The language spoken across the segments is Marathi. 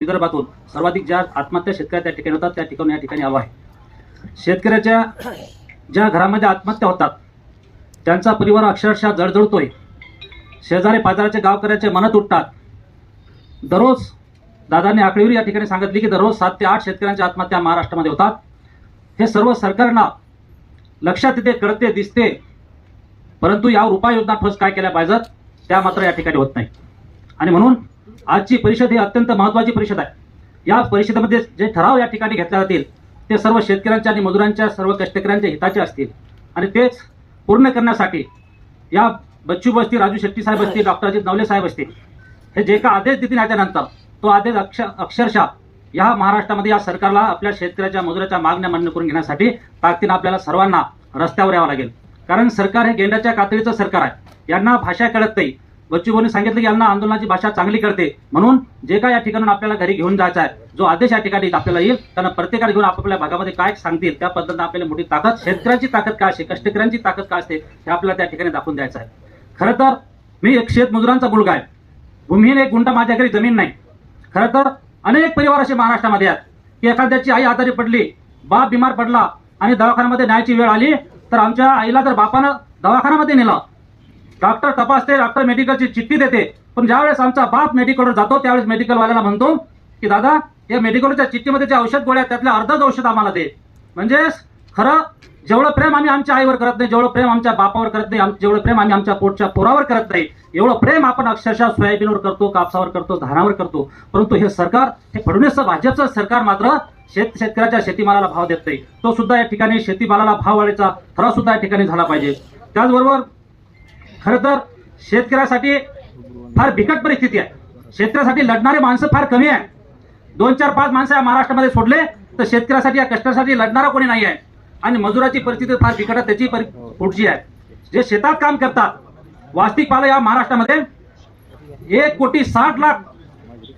विदर्भातून सर्वाधिक ज्या आत्महत्या शेतकऱ्या त्या ठिकाणी होतात त्या ठिकाणी या ठिकाणी हवं आहे. शेतकऱ्याच्या ज्या घरामध्ये आत्महत्या होतात त्यांचा परिवार अक्षरशः जळजळतोय. शेजारी पाजाराचे गावकऱ्याचे मन तुटतात. दररोज दादांनी आकडेवारी या ठिकाणी सांगितली की दररोज सात ते आठ शेतकऱ्यांच्या आत्महत्या महाराष्ट्रामध्ये होतात. हे सर्व सरकारना लक्षात येते कळते दिसते. परंतु यावर उपाययोजना ठोस काय केल्या पाहिजेत त्या मात्र या ठिकाणी होत नाही. आणि म्हणून आजची परिषद ही अत्यंत महत्वाची परिषद आहे. या परिषदेमध्ये जे ठराव या ठिकाणी घेतले जातील ते सर्व शेतकऱ्यांच्या आणि मजुरांच्या सर्व कष्टकऱ्यांच्या हिताचे असतील. आणि तेच पूर्ण करण्यासाठी या बच्चू बसतील राजू शेट्टी साहेब असतील डॉक्टर अजित नवले साहेब असतील हे जे का आदेश देतील याच्यानंतर तो आदेश अक्ष अक्षरशः या महाराष्ट्रामध्ये या सरकारला आपल्या शेतकऱ्याच्या मजुराच्या मागण्या मान्य करून घेण्यासाठी ताकदीनं आपल्याला सर्वांना रस्त्यावर यावं लागेल. कारण सरकार हे गेंड्याच्या कातडीचं सरकार आहे. यांना भाषा कळत नाही. बच्चूभाऊंनी सांगितलं की यांना आंदोलनाची भाषा चांगली करते. म्हणून जे काय या ठिकाणून आपल्याला घरी घेऊन जायचा आहे जो आदेश या ठिकाणी आपल्याला येईल त्यांना प्रत्येकाला घेऊन आपापल्या भागामध्ये काय सांगतील त्या पद्धतीने आपल्याला मोठी ताकद शेतकऱ्यांची ताकद काय असते कष्टकऱ्यांची ताकद काय असते हे आपल्याला त्या ठिकाणी दाखवून द्यायचं आहे. खरं तर मी एक शेतमजुरांचा मुलगा आहे. भूमीहीन एक गुंठा माझ्या घरी जमीन नाही. खरं तर अनेक परिवार असे महाराष्ट्रामध्ये आहेत की एखाद्याची आई आजारी पडली बाप बिमार पडला आणि दवाखान्यामध्ये न्यायची वेळ आली तर आमच्या आईला जर बापानं दवाखान्यामध्ये नेलं डॉक्टर तपासते डॉक्टर मेडिकलची चिठ्ठी देते. पण ज्यावेळेस आमचा बाप मेडिकलवर जातो त्यावेळेस मेडिकलवाल्याला म्हणतो की दादा या मेडिकलच्या चिठ्ठीमध्ये जे औषध गोळ्या त्यातल्या अर्धच औषध आम्हाला दे. म्हणजेच खरं जेवढं प्रेम आम्ही आमच्या आईवर करत नाही जेवढं प्रेम आमच्या बापावर करत नाही जेवढं प्रेम आम्ही आमच्या पोटच्या पोरावर करत नाही एवढं प्रेम आपण अक्षरशः सोयाबीनवर करतो कापसावर करतो धानावर करतो. परंतु हे सरकार हे फडणवीसचं भाजपचं सरकार मात्र शेत शेतकऱ्याच्या शेतीमालाला भाव देत नाही. तो सुद्धा या ठिकाणी शेतीमालाला भाव वाढायचा ठराव सुद्धा या ठिकाणी झाला पाहिजे. त्याचबरोबर खरं तर शेतकऱ्यासाठी फार बिकट परिस्थिती आहे. शेतकऱ्यासाठी लढणारे माणसं फार कमी आहे. दोन चार पाच माणसं या महाराष्ट्रामध्ये सोडले तर शेतकऱ्यासाठी या कष्टासाठी लढणारा कोणी नाही आहे. आणि मजुराची परिस्थिती फार बिकट आहे त्याची पुढची आहे. जे शेतात काम करतात वास्तविक पाहिलं या महाराष्ट्रामध्ये एक कोटी साठ लाख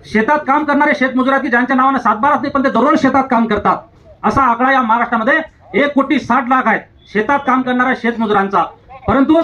शेतात काम करणारे शेतमजुराती ज्यांच्या नावाने सातबाराच नाही पण ते दररोज शेतात काम करतात. असा आकडा या महाराष्ट्रामध्ये एक कोटी साठ लाख आहेत. शेतात काम करणाऱ्या शेतमजुरांचा परंतु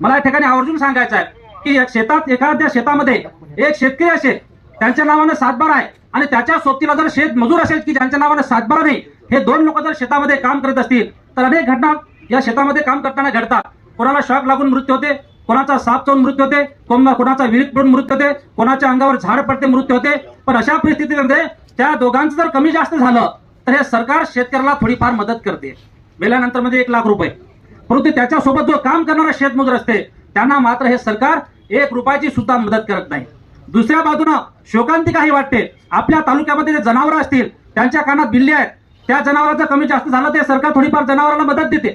मला या ठिकाणी आवर्जून सांगायचं आहे की शेतात एखाद्या शेतामध्ये एक शेतकरी असेल त्यांच्या नावानं सातबारा आहे आणि त्याच्या सोबतीला जर शेत मजूर असेल की ज्यांच्या नावानं सातबारा नाही हे दोन लोक जर शेतामध्ये काम करत असतील तर अनेक घटना या शेतामध्ये काम करताना घडतात. कोणाला शॉक लागून मृत्यू होते कोणाचा साप चावून मृत्यू होते कोणाचा विहिरीत पडून मृत्यू होते कोणाच्या अंगावर झाड पडते मृत्यू होते. पण अशा परिस्थितीमध्ये त्या दोघांचं जर कमी जास्त झालं तर हे सरकार शेतकऱ्याला थोडीफार मदत करते. मेल्यानंतरमध्ये एक लाख रुपये. परंतु त्याच्यासोबत जो काम करणारा शेतमजूर असते त्यांना मात्र हे सरकार एक रुपयाची सुद्धा मदत करत नाही. दुसऱ्या बाजूनं शोकांतिका ही वाटते. आपल्या तालुक्यामध्ये जे जनावरं असतील त्यांच्या कानात बिल्ली आहेत. त्या जनावरांचं कमी जास्त झालं ते सरकार थोडीफार जनावरांना मदत देते.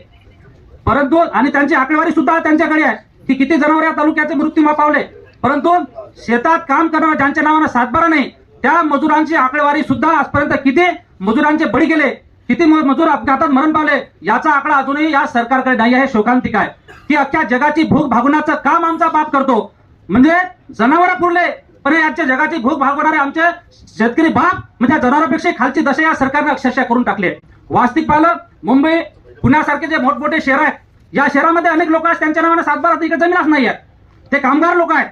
परंतु आणि त्यांची आकडेवारी सुद्धा त्यांच्याकडे आहे की किती जनावर या तालुक्याचे मृत्यू पावले परंतु शेतात काम करणाऱ्या ज्यांच्या नावानं सातबारा नाही त्या मजुरांची आकडेवारी सुद्धा आजपर्यंत किती मजुरांचे बळी गेले किती म- मजूर अपघातात मरण पावले याचा आकडा अजूनही या सरकारकडे नाही आहे शोकांतिक आहे. की अख्ख्या जगाची भूक भागवण्याचं काम आमचा बाप करतो. म्हणजे जनावर पुरले पण याच्या जगाची भूक भागवणारे आमचे शेतकरी बाप म्हणजे जनावरांपेक्षा खालची दशा या सरकारने अक्षरशः करून टाकले. वास्तविक पाहिलं मुंबई पुण्यासारखे जे मोठमोठे शहर आहेत या शहरामध्ये अनेक लोक आहेत त्यांच्या नावाने सातबारा तिकडे जमीनच नाही आहेत. ते कामगार लोक आहेत.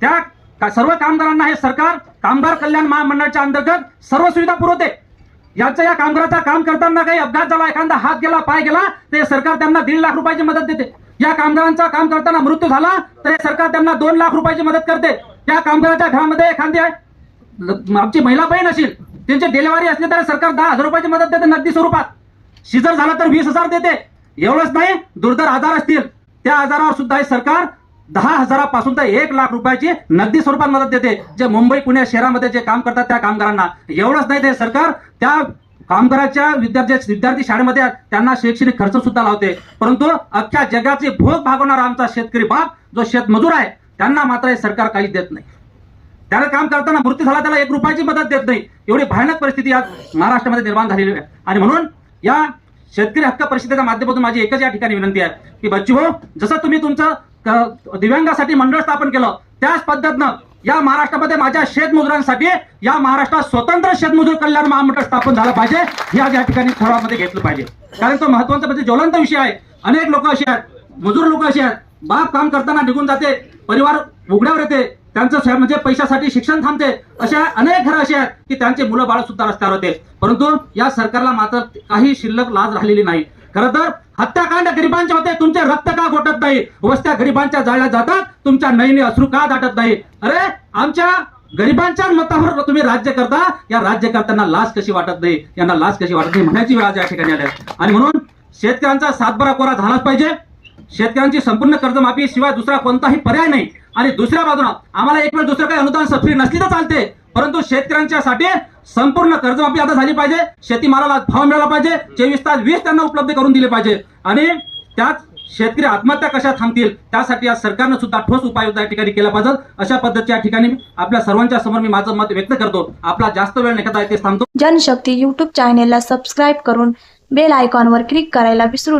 त्या सर्व कामगारांना हे सरकार कामगार कल्याण महामंडळाच्या अंतर्गत सर्व सुविधा पुरवते. याचं या कामगाराचा काम करताना काही अपघात झाला एखादा हात गेला पाय गेला तर सरकार त्यांना दीड लाख रुपयाची मदत देते. या कामगारांचा काम करताना मृत्यू झाला तर हे सरकार त्यांना दोन लाख रुपयाची मदत करते. त्या कामगाराच्या घरामध्ये एखादी आमची महिला बहीण असेल त्यांची डिलिव्हरी असली तर सरकार दहा हजार रुपयाची मदत देते नगदी स्वरूपात. शिजर झाला तर वीस हजार देते. एवढंच नाही दुर्धर आजार असतील. त्या आजारावर सुद्धा हे सरकार दहा हजारापासून तर एक लाख रुपयाची नगदी स्वरूपात मदत देते. जे मुंबई पुणे शहरामध्ये जे काम करतात त्या कामगारांना. एवढंच नाही ते सरकार त्या कामगाराच्या विद्यार्थी विद्यार्थी शाळेमध्ये आहेत, त्यांना शैक्षणिक खर्च सुद्धा लावते. परंतु अख्ख्या जगाचे भोग भागवणारा आमचा शेतकरी बाप जो शेतमजूर आहे त्यांना मात्र हे सरकार काही देत नाही. त्याला काम करताना मृत्यू झाला त्याला एक रुपयाची मदत देत नाही. एवढी भयानक परिस्थिती आज महाराष्ट्रामध्ये निर्माण झालेली आहे. आणि म्हणून या शेतकरी हक्क परिषदेच्या माध्यमातून माझी एकच या ठिकाणी विनंती आहे की बच्चू भाऊ जसं तुम्ही तुमचं दिव्यांगासाठी मंडळ स्थापन केलं. त्याच पद्धतीनं या महाराष्ट्रामध्ये माझ्या शेतमजुरांसाठी या महाराष्ट्रात स्वतंत्र शेतमजूर कल्याण महामंडळ स्थापन झालं पाहिजे हे आज या ठिकाणी ठरावामध्ये घेतलं पाहिजे. कारण तो महत्त्वाचा म्हणजे ज्वलंत विषय आहे. अनेक लोक असे आहेत मजूर लोक असे आहेत. बाप काम करताना निघून जाते परिवार उघड्यावर येते त्यांचं म्हणजे पैशासाठी शिक्षण थांबते अशा अनेक घरं अशी आहेत की त्यांचे मुलं बाळ सुद्धा रस्त्यावर होते. परंतु या सरकारला मात्र काही शिल्लक लाज राहिलेली नाही. खरं तर हत्याकांड गरिबांच्या होते तुमचे रक्त का गोटत नाही? वस्त्या गरिबांच्या जाळल्या जातात तुमच्या नयने अश्रू का दाटत नाही? अरे आमच्या गरिबांच्या मतावर तुम्ही राज्य करता या राज्य करताना लाज कशी वाटत नाही? यांना लाज कशी वाटत नाही? म्हणायची वेळ आज या ठिकाणी आल्या आहे. आणि म्हणून शेतकऱ्यांचा सातबारा कोरा झालाच पाहिजे. शेतकऱ्यांची संपूर्ण कर्जमाफी शिवाय दुसरा कोणताही पर्याय नाही. आणि दुसऱ्या बाजूला आम्हाला एक वेळ दुसरं काही अनुदान सबसिडी नसली तर चालते. परंतु शेतकऱ्यांच्यासाठी संपूर्ण कर्जमाफी आता झाली पाहिजे. शेतीमालाला भाव मिळाला पाहिजे. चोवीस तास वीज त्यांना उपलब्ध करून दिले पाहिजे. आणि त्यात शेतकरी आत्महत्या कशा थांबतील त्यासाठी या सरकारनं सुद्धा ठोस उपाययोजना या ठिकाणी केला पाहिजे. अशा पद्धतीच्या ठिकाणी आपल्या सर्वांच्या समोर मी माझं मत व्यक्त करतो. आपला जास्त वेळ नाही येते थांबतो. जनशक्ती युट्यूब चॅनेलला सबस्क्राईब करून बेल आयकॉनवर क्लिक करायला विसरू